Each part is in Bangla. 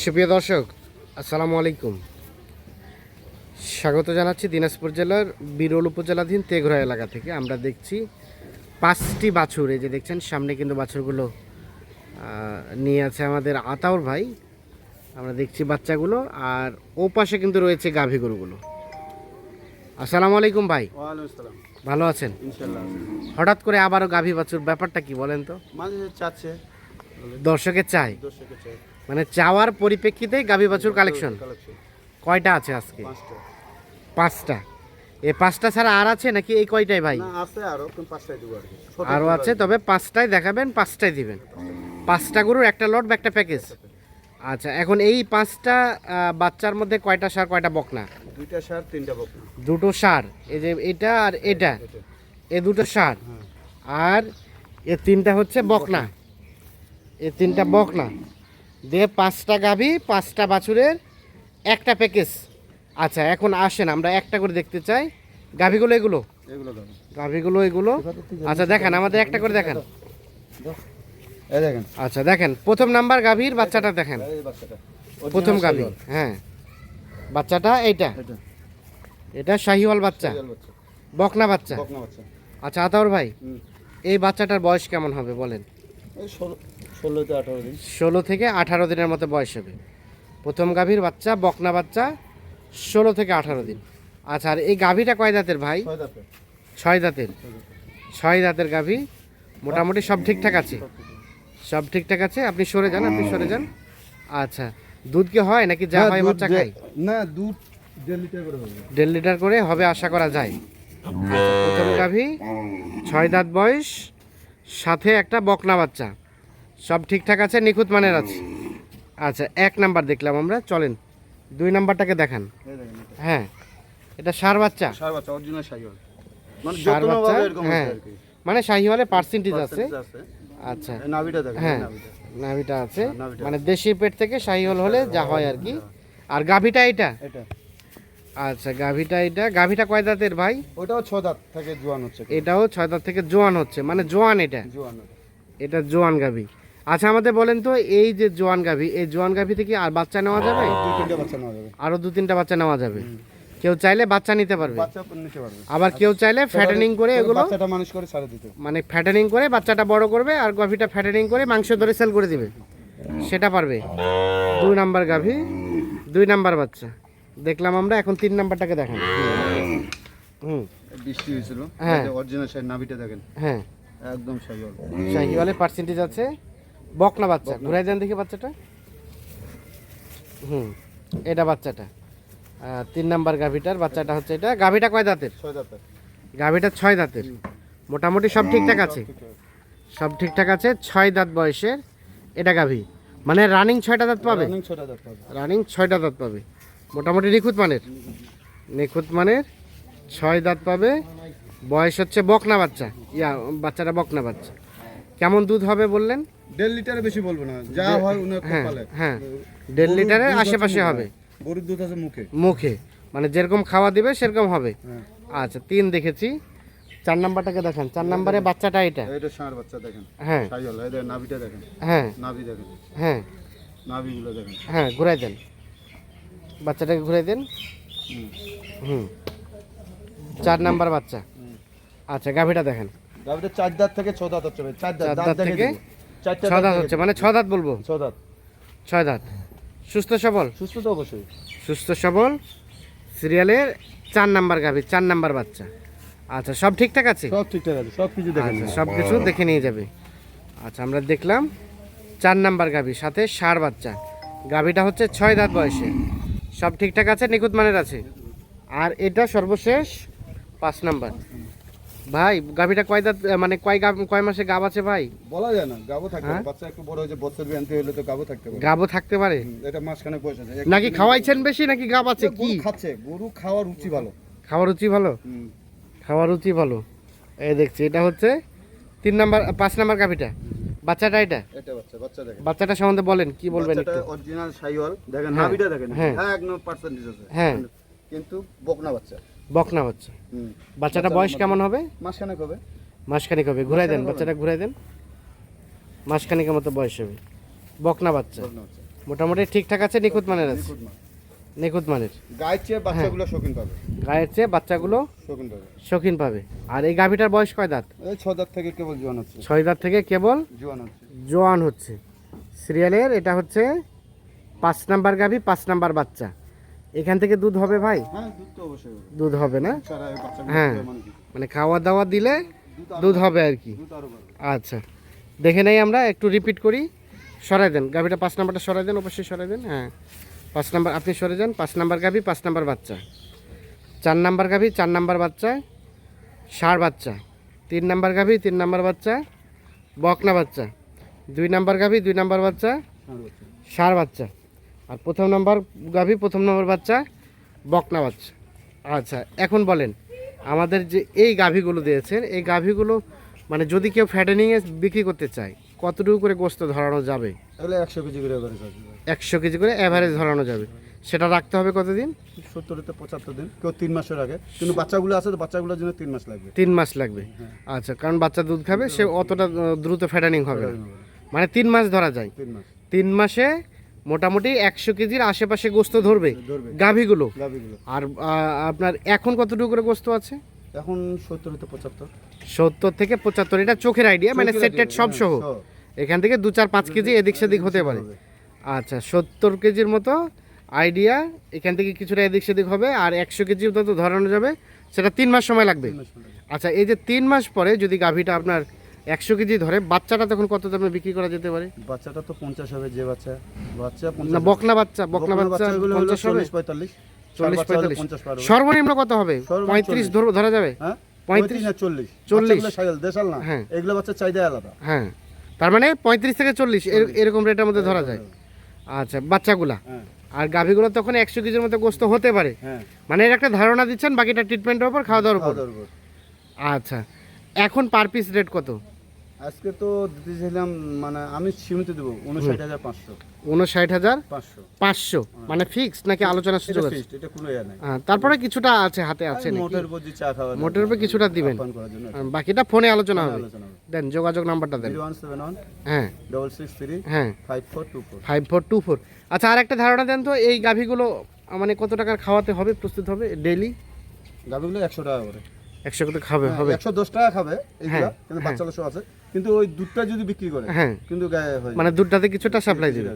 সুপ্রিয় দর্শক আসসালামু আলাইকুম। স্বাগত জানাচ্ছি দিনাজপুর জেলার বিরল উপজেলাধীন তেঘরা এলাকা থেকে। আমরা দেখছি পাঁচটি বাছুর এই যে দেখছেন সামনে কিন্তু বাছুরগুলো নিয়ে আছে আমাদের আতাউর ভাই। আমরা দেখছি বাচ্চাগুলো আর ও পাশে কিন্তু রয়েছে গাভী গরুগুলো। আসসালামু আলাইকুম ভাই। ভালো আছেন? হঠাৎ করে আবারও গাভী বাছুর ব্যাপারটা কি বলেন তো? চাচ্ছে। দর্শকের চাই। দর্শকের চাই। মানে চাওয়ার পরিপ্রেক্ষিতে গাভী বাছুর কালেকশন কয়টা আছে আজকে? পাঁচটা। এই পাঁচটা ছাড়া আর আছে নাকি এই কয়টাই ভাই? আছে আরও পাঁচটাই দিব আর আছে তবে পাঁচটাই দেখাবেন পাঁচটাই দিবেন। পাঁচটা গরুর একটা লট বা একটা প্যাকেজ। আচ্ছা এখন এই পাঁচটা বাচ্চার মধ্যে কয়টা সার কয়টা বকনা? দুইটা সার তিনটা বকনা। দুটো সার এই যে এটা আর এটা। এটা। এ দুটো সার। হ্যাঁ। আর এ তিনটা হচ্ছে বকনা। এ তিনটা বকনা। দিয়ে পাঁচটা গাভী পাঁচটা বাছুরের একটা প্যাকেজ আচ্ছা এখন আসেন আমরা একটা করে দেখতে চাই। গাভীগুলো এগুলো? গাভীগুলো এগুলো? আচ্ছা দেখেন আমাদের একটা করে দেখেন। দেখেন। আচ্ছা দেখেন প্রথম নাম্বার গাভীর বাচ্চাটা দেখেন। প্রথম গাভী হ্যাঁ। বাচ্চাটা এইটা? এটা শাহিওয়াল বাচ্চা। বকনা বাচ্চা। আচ্ছা আতাউর ভাই এই বাচ্চাটার বয়স কেমন হবে বলেন? ষোলো থেকে আঠারো দিনের মতো বয়স হবে। প্রথম গাভীর বাচ্চা বকনা বাচ্চা ষোলো থেকে আঠারো দিন। আচ্ছা আর এই গাভীটা কয় দাঁতের ভাই? ছয় দাঁতের। ছয় দাঁতের। গাভী। মোটামুটি সব ঠিকঠাক আছে? সব ঠিকঠাক আছে? আপনি সরে যান আপনি সরে যান। আচ্ছা দুধ কি হয় নাকি যা হয় বাচ্চা খায়? না দুধ দেড় লিটার করে হবে। দেড় লিটার করে হবে আশা করা যায়। আচ্ছা, প্রথম গাভী ছয় দাঁত বয়স সাথে একটা বকনা বাচ্চা। সব ঠিকঠাক আছে? নিখুঁত মানের আছে? আচ্ছা এক নাম্বার দেখলাম আমরা চলেন। দুই নাম্বারটাকে দেখান। হ্যাঁ এটা সার বাচ্চা। সার বাচ্চা অরিজিনাল শাহিওয়াল মানে বাচ্চা? হ্যাঁ। মানে শাহিওয়ালে পার্সেন্টেজ আছে। আচ্ছা। নাভিটা দেখেন হ্যাঁ নাভিটা। আছে। হ্যাঁ, মানে দেশি পেট থেকে শাহিওয়াল হলে যা হয় আর কি। আর গাভিটা এটা এটা। আচ্ছা গাভীটা এটা গাভিটা কয় দাঁতের ভাই? ওটাও ছ দাঁত থেকে জোয়ান হচ্ছে। এটাও ছয় দাঁত থেকে জোয়ান হচ্ছে। মানে জোয়ান এটা। জোয়ান। এটা জোয়ান গাভী। আচ্ছা আমাদের বলেন তো এই যে জোয়ান গাভী এই জোয়ান গাভী থেকে আর বাচ্চা নেওয়া যাবে? দুই তিনটা বাচ্চা নেওয়া যাবে। আরও দু তিনটা বাচ্চা নেওয়া যাবে। কেউ চাইলে বাচ্চা নিতে পারবে। আবার কেউ চাইলে ফ্যাটেনিং করে এগুলো মানুষ করে ছাড়ে দিতে। মানে ফ্যাটেনিং করে বাচ্চাটা বড় করবে আর গাভীটা ফ্যাটেনিং করে মাংস ধরে সেল করে দিবে। সেটা পারবে। দুই নাম্বার গাভী দুই নাম্বার বাচ্চা। দেখলাম আমরা এখন তিন নাম্বারটাকে দেখেন। হুম। বৃষ্টি হয়েছিল। হ্যাঁ। অরিজিনাল নাভিটা দেখেন। হ্যাঁ। একদম শাহিওয়াল শাহিওয়ালের পার্সেন্টেজ আছে। বকনা বাচ্চা ঘুরাই দেন দেখি বাচ্চাটা। হুম এটা বাচ্চাটা। তিন নাম্বার গাভিটার বাচ্চাটা হচ্ছে এটা। গাভিটা কয় দাঁতের? গাভীটা ছয় দাঁতের। মোটামুটি সব ঠিকঠাক আছে? সব ঠিকঠাক আছে। ছয় দাঁত বয়সের এটা গাভি। মানে রানিং ছয়টা দাঁত পাবে? রানিং ছয়টা দাঁত পাবে। রানিং ছয়টা দাঁত পাবে। মোটামুটি নিখুঁত মানের? নিখুঁত মানের ছয় দাঁত পাবে। বয়স হচ্ছে বকনা বাচ্চা। ইয়া বাচ্চাটা বকনা বাচ্চা। কেমন দুধ হবে বললেন? দেড় লিটারে বেশি বলব না যা হয় উনি খুব হ্যাঁ হ্যাঁ দেড় লিটারের আশেপাশে হবে। গরুর দুধ আছে মুখে। মুখে মানে যেরকম খাওয়া দিবে সেরকম হবে। হ্যাঁ। আচ্ছা তিন দেখেছি। চার নাম্বারটাকে দেখান চার নাম্বারে বাচ্চাটা এটা? এটা ষাঁড় বাচ্চা দেখেন। হ্যাঁ। এই দেখেন নাভিটা দেখেন। হ্যাঁ। নাভি দেখেন। হ্যাঁ। নাভিগুলো দেখেন। হ্যাঁ ঘুরাই দেন। বাচ্চাটাকে ঘুরাই দেন। হুম। হুম। চার নাম্বার বাচ্চা। আচ্ছা গাভীটা দেখেন। গাভিটা চার দাঁত থেকে ছ দাঁত হচ্ছে চার দাঁত দাঁত থেকে। চারটা ছ দাঁত দেখে হচ্ছে। মানে ছ দাঁত বলব? ছ দাঁত। ছয় দাঁত। সুস্থ সবল? সুস্থ তো অবশ্যই। সুস্থ সবল। সিরিয়ালের চার নাম্বার গাভী চার নাম্বার বাচ্চা। আচ্ছা সব ঠিকঠাক আছে? সব ঠিকঠাক আছে সব কিছু দেখেন আচ্ছা সব কিছু দেখে নিয়ে যাবে। আচ্ছা আমরা দেখলাম চার নাম্বার গাভী সাথে ষাঁড় বাচ্চা। গাভীটা হচ্ছে ছয় দাঁত বয়সে। সব ঠিকঠাক আছে? নিখুঁত মানের আছে? আর এটা সর্বশেষ পাঁচ নাম্বার। ভাই গাভীটা কয় দাঁত মানে কয় গাব কয় মাসে গাব আছে ভাই? বলা যায় না গাবো থাকতে হ্যাঁ? পারে বাচ্চা একটু বড় হয়েছে বছর বিয়ান্তি হলে তো গাবো থাকতে পারে। গাবও থাকতে পারে? এটা মাসখানে বয়স আছে। নাকি খাওয়াইছেন বেশি নাকি গাব আছে? কি? খাচ্ছে গরু খাওয়ার রুচি ভালো। খাওয়ার রুচি ভালো? হুম, খাওয়ার রুচি ভালো। এই দেখছি এটা হচ্ছে তিন নাম্বার পাঁচ নাম্বার গাভীটা। বাচ্চাটা এটা? এটা বাচ্চা বাচ্চা দেখেন। বাচ্চাটা সম্বন্ধে বলেন কি বলবেন একটু? অরিজিনাল শাহিওয়াল দেখেন হ্যাঁ, নাভিটা দেখেন। হ্যাঁ। হ্যাঁ এক নম্বর পার্সেন্টেজ আছে। হ্যাঁ। কিন্তু বকনা বাচ্চা। বকনা বাচ্চা। হুম। বাচ্চাটা বয়স কেমন হবে? মাসখানেক হবে মাসখানেক হবে ঘুরাই দেন বাচ্চাটা ঘুরাই দেন। মাসখানেকের মতো বয়স হবে। বকনা বাচ্চা। মোটামুটি ঠিকঠাক আছে নিখুঁত মানের আছে? নিখুঁত মানের। গায়ের চেয়ে হ্যাঁ। বাচ্চাগুলো শৌখিন পাবে। গায়ের চেয়ে বাচ্চাগুলো শৌখিন পাবে। শৌখিন পাবে। আর এই গাভীটার বয়স কয় দাঁত? এই ছ দাঁত থেকে কেবল জোয়ান হচ্ছে। ছয় দাঁত থেকে কেবল জোয়ান হচ্ছে। জোয়ান হচ্ছে। সিরিয়ালের এটা হচ্ছে পাঁচ নাম্বার গাভী পাঁচ নাম্বার বাচ্চা। এখান থেকে দুধ হবে ভাই? হ্যাঁ দুধ হবে। না? হ্যাঁ। মানে মানে খাওয়া দাওয়া দিলে দুধ হবে। আর কি। আচ্ছা দেখে নেই আমরা একটু রিপিট করি। সরাই দেন গাভীটা পাঁচ নাম্বারটা সরাই দেন অবশ্যই সরাই দেন হ্যাঁ। পাঁচ নাম্বার আপনি সরে যান পাঁচ নাম্বার গাভী পাঁচ নাম্বার বাচ্চা। চার নাম্বার গাভী চার নাম্বার বাচ্চা ষাঁড় বাচ্চা। তিন নাম্বার গাভী তিন নাম্বার বাচ্চা বকনা বাচ্চা। দুই নাম্বার গাভী দুই নাম্বার বাচ্চা। ষাঁড় বাচ্চা। আর প্রথম নম্বর গাভী প্রথম নম্বর বাচ্চা বকনা বাচ্চা। আচ্ছা এখন বলেন আমাদের যে এই গাভীগুলো দিয়েছেন এই গাভীগুলো মানে যদি কেউ ফ্যাটেনিংয়ে বিক্রি করতে চায় কতটুকু করে গোস্ত ধরানো যাবে? একশো কেজি করে একশো কেজি করে অ্যাভারেজ ধরানো যাবে। সেটা রাখতে হবে কতদিন? সত্তর থেকে পঁচাত্তর দিন। কেউ তিন মাসের আগে। কিন্তু বাচ্চাগুলো আছে তো বাচ্চাগুলোর জন্য তিন মাস লাগবে। তিন মাস লাগবে। আচ্ছা কারণ বাচ্চা দুধ খাবে সে অতটা দ্রুত ফ্যাটানিং হবে মানে তিন মাস ধরা যায়। তিন মাস। তিন মাসে মোটামুটি একশো কেজির আশেপাশে গোস্ত ধরবে ধরবে। গাভীগুলো। গাভিগুলো। আর আপনার এখন কতটুকু করে গোস্ত আছে? এখন সত্তর থেকে পঁচাত্তর। সত্তর থেকে পঁচাত্তর এটা চোখের আইডিয়া মানে চোখের সেট টেট idea, সব হ্যাঁ, সহ এখান থেকে দু চার পাঁচ কেজি এদিক সেদিক হতে পারে। আচ্ছা সত্তর কেজির মতো আইডিয়া এখান থেকে কিছুটা এদিক সেদিক হবে আর একশো কেজি মতো ধরানো যাবে সেটা তিন মাস সময় লাগবে। আচ্ছা এই যে তিন মাস পরে যদি গাভীটা আপনার একশো কেজি ধরে বাচ্চাটা তখন কত দামে বিক্রি করা যেতে পারে? বাচ্চাটা তো পঞ্চাশ হবে যে বাচ্চা। বাচ্চা না বকনা বাচ্চা বকনা বাচ্চা পঞ্চাশ হবে? পঁয়তাল্লিশ। চল্লিশ পঁয়তাল্লিশ। সর্বনিম্ন কত হবে? পঁয়ত্রিশ ধরা যাবে? হ্যাঁ? পঁয়ত্রিশ? না চল্লিশ? চল্লিশ। দেশাল না? হ্যাঁ। এগুলো বাচ্চা চাহিদা আলাদা। হ্যাঁ। তার মানে পঁয়ত্রিশ থেকে চল্লিশ এর- এরকম রেটের মধ্যে ধরা যায়। আচ্ছা বাচ্চাগুলা? হ্যাঁ। আর গাভীগুলো তখন একশো কেজির মতো গোস্ত হতে পারে। হ্যাঁ। মানে এর একটা ধারণা দিচ্ছেন বাকিটা ট্রিটমেন্টের উপর খাওয়া দাওয়ার উপর। খাওয়া দাওয়ার উপর। আচ্ছা। এখন পার পিস রেট কত? আজকে তো দিতেছিলাম মানে আমি সীমিত দেবো উনষাট হাজার পাঁচশো। উনষাট হাজার পাঁচশো। পাঁচশো মানে ফিক্স নাকি আলোচনার সুযোগ আছে? এটা কোনো ইয়ে নাই। হ্যাঁ, তারপরে কিছুটা আছে হাতে আছে মোটের উপর যে চা খাওয়া মোটের উপর কিছুটা দিবেন। আর বাকিটা ফোনে আলোচনা হবে। দেন যোগাযোগ নাম্বারটা দেন। হ্যাঁ। ডবল সিক্স থ্রি হ্যাঁ। Five four two four five four two four আচ্ছা আর একটা ধারণা দেন তো এই গাভীগুলো মানে কত টাকার খাওয়াতে হবে প্রস্তুত হবে ডেইলি গাভিগুলো একশো টাকা করে। একশো কত খাবে হবে। একশো দশ টাকা খাবে হ্যাঁ, কিন্তু বাচ্চা সব আছে। কিন্তু ওই দুধটা যদি বিক্রি করে হ্যাঁ। কিন্তু গায়ে হয়ে মানে দুধটাতে কিছুটা সাপ্লাই দেবে।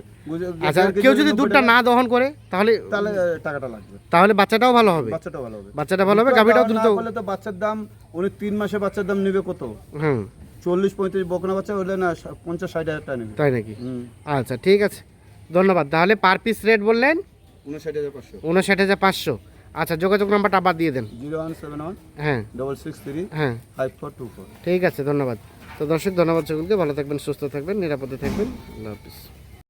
আচ্ছা কেউ যদি দুধটা না দহন করে তাহলে তাহলে টাকাটা লাগবে। তাহলে বাচ্চাটাও ভালো হবে। বাচ্চাটা ভালো হবে। বাচ্চাটা ভালো হবে গাভীটাও দ্রুত না তো বাচ্চার দাম উনি তিন মাসে বাচ্চার দাম নেবে কত? হুম। চল্লিশ পঁয়ত্রিশ বকনা বাচ্চা হলে না পঞ্চাশ ষাট হাজার টাকা নেবে। তাই নাকি? আচ্ছা ঠিক আছে। ধন্যবাদ। তাহলে পার পিস রেট বললেন? উনষাট হাজার পাঁচশো। উনষাট হাজার পাঁচশো। আচ্ছা যোগাযোগ নাম্বারটা আবার দিয়ে দেন। জিরো ওয়ান সেভেন ওয়ান হ্যাঁ। ডবল সিক্স থ্রি হ্যাঁ। Five four two four. ঠিক আছে ধন্যবাদ। তো দর্শক ধন্যবাদ সকলকে। ভালো থাকবেন সুস্থ থাকবেন নিরাপদে থাকবেন। আল্লাহ হাফিজ।